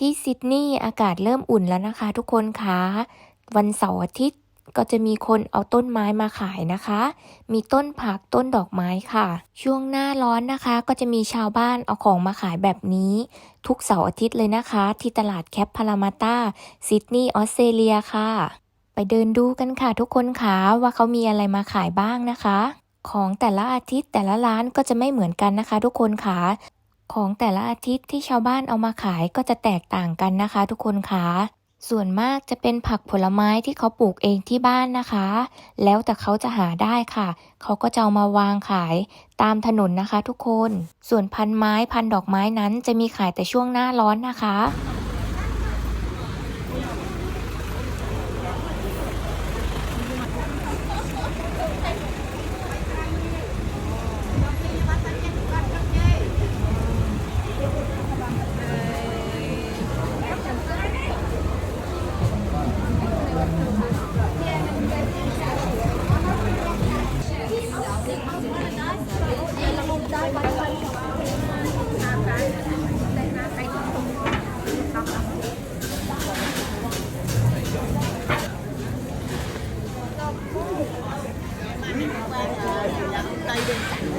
ที่ซิดนีย์อากาศเริ่มอุ่นแล้วนะคะ ทุกคนคะวันเสาร์อาทิตย์ก็จะมีคนเอาต้นไม้มาขายนะคะ มีต้นผักต้นดอกไม้ค่ะ ช่วงหน้าร้อนนะคะ ก็จะมีชาวบ้านเอาของมาขายแบบนี้ ทุกเสาร์อาทิตย์เลยนะคะ ที่ตลาดแคปพารามาตาซิดนีย์ออสเตรเลียค่ะ ไปเดินดูกันค่ะทุกคนคะว่าเขามีอะไรมาขายบ้างนะคะ ของแต่ละอาทิตย์แต่ละร้านก็จะไม่เหมือนกันนะคะ ทุกคนคะ ของแต่ละอาทิตย์ที่ชาวบ้านเอามาขายก็จะแตกต่างกันนะคะ ทุกคนคะส่วนมากจะเป็นผักผลไม้ที่เขาปลูกเองที่บ้านนะคะ แล้วแต่เขาจะหาได้ค่ะ เขาก็จะเอามาวางขายตามถนนนะคะ ทุกคน ส่วนพันไม้พันดอกไม้นั้นจะมีขายแต่ช่วงหน้าร้อนนะคะ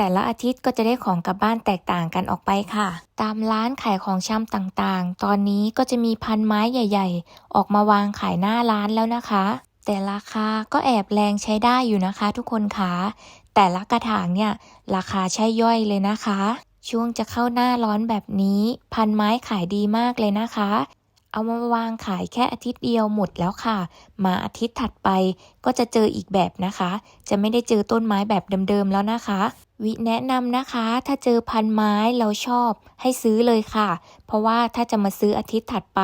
แต่ละอาทิตย์ก็จะได้ของกลับบ้านแตกต่างกันออกไปค่ะ ตามร้านขายของชำต่างๆ ตอนนี้ก็จะมีพันไม้ใหญ่ ๆ ออกมาวางขายหน้าร้านแล้วนะคะ แต่ราคาก็แอบแรงใช้ได้อยู่นะคะ ทุกคนคะแต่ละกระถางเนี่ยราคาใช่ย่อยเลยนะคะ ช่วงจะเข้าหน้าร้อนแบบนี้ พันไม้ขายดีมากเลยนะคะเอามาวางขายแค่อาทิตย์เดียวหมดแล้วค่ะ มาอาทิตย์ถัดไปก็จะเจออีกแบบนะคะ จะไม่ได้เจอต้นไม้แบบเดิมๆแล้วนะคะ วิแนะนำนะคะ ถ้าเจอพันไม้เราชอบให้ซื้อเลยค่ะ เพราะว่าถ้าจะมาซื้ออาทิตย์ถัดไป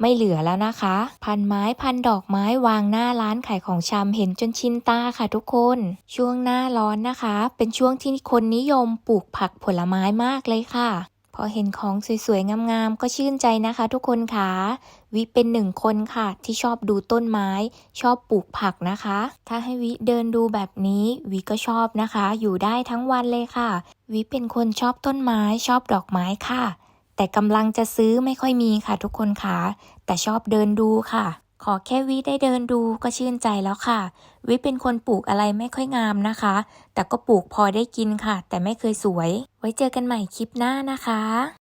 ไม่เหลือแล้วนะคะ พันไม้พันดอกไม้วางหน้าร้านขายของชำเห็นจนชินตาค่ะทุกคน ช่วงหน้าร้อนนะคะ เป็นช่วงที่คนนิยมปลูกผักผลไม้มากเลยค่ะ พอเห็นของสวยๆ งามๆ ก็ชื่นใจนะคะทุกคนค่ะ วิเป็นหนึ่งคนค่ะ ที่ชอบดูต้นไม้ ชอบปลูกผักนะคะ ถ้าให้วิเดินดูแบบนี้วิก็ชอบนะคะ อยู่ได้ทั้งวันเลยค่ะ วิเป็นคนชอบต้นไม้ชอบดอกไม้ค่ะ แต่กำลังจะซื้อไม่ค่อยมีค่ะทุกคนค่ะ แต่ชอบเดินดูค่ะ ขอแค่วิได้เดินดูก็ชื่นใจแล้วค่ะ วิเป็นคนปลูกอะไรไม่ค่อยงามนะคะ แต่ก็ปลูกพอได้กินค่ะ แต่ไม่เคยสวย ไว้เจอกันใหม่คลิปหน้านะคะ